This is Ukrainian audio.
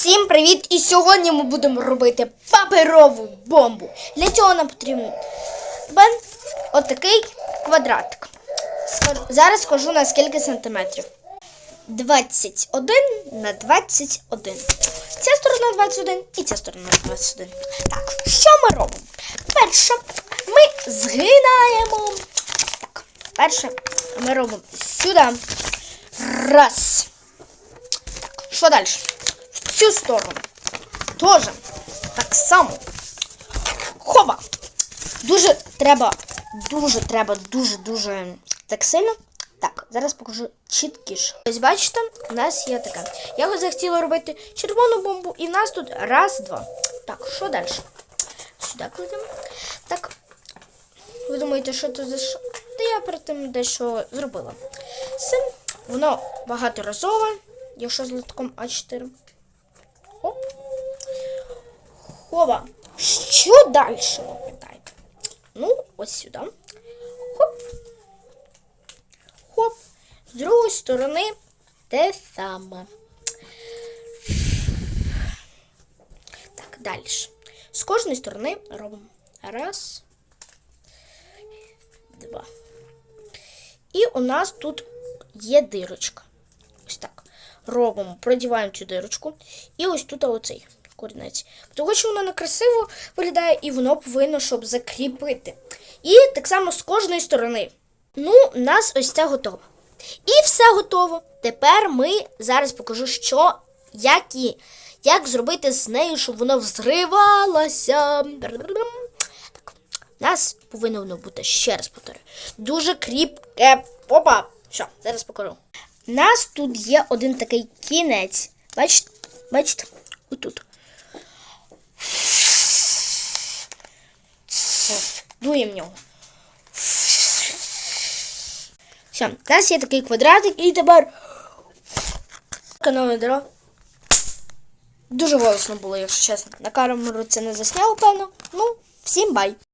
Всім привіт! І сьогодні ми будемо робити паперову бомбу. Для цього нам потрібен отакий квадратик. Зараз скажу на скільки сантиметрів. 21 на 21. Ця сторона 21 і ця сторона 21. Так, що ми робимо? Перше, ми згинаємо. Так, перше ми робимо сюди. Раз. Так, що далі? Цю сторону. Тоже. Так само. Хоба. Дуже треба, дуже треба, дуже-дуже так сильно. Так, зараз покажу чіткіше. Ось бачите, у нас є така. Я захотіла робити червону бомбу, і в нас тут раз, два. Так, що далі? Сюди кладемо. Так. Ви думаєте, що це за що? Та я перед тим дещо зробила. Це воно багаторазове, якщо з литком А4. Хова. Що далі питаєте? Ну, ось сюди. Хоп. Хоп. З другої сторони те саме. Так, далі. З кожної сторони робимо раз, два. І у нас тут є дирочка. Ось так. Робимо, продіваємо цю дирочку. І ось тут оцей корінець. Тому що воно некрасиво виглядає, і воно повинно, щоб закріпити. І так само з кожної сторони. Ну, у нас ось це готово. І все готово. Тепер ми зараз покажу, що, як, і, як зробити з нею, щоб воно взривалося. Так, у нас повинно воно бути, ще раз повторю, дуже кріпке. Опа! Що, зараз покажу. У нас тут є один такий кінець. Бачите? Бачите? Отут. Дуємо в нього. Все, у нас є такий квадратик, і тепер канал дро. Дуже голосно було, якщо чесно. На камеру це не засняло, певно. Ну, всім бай!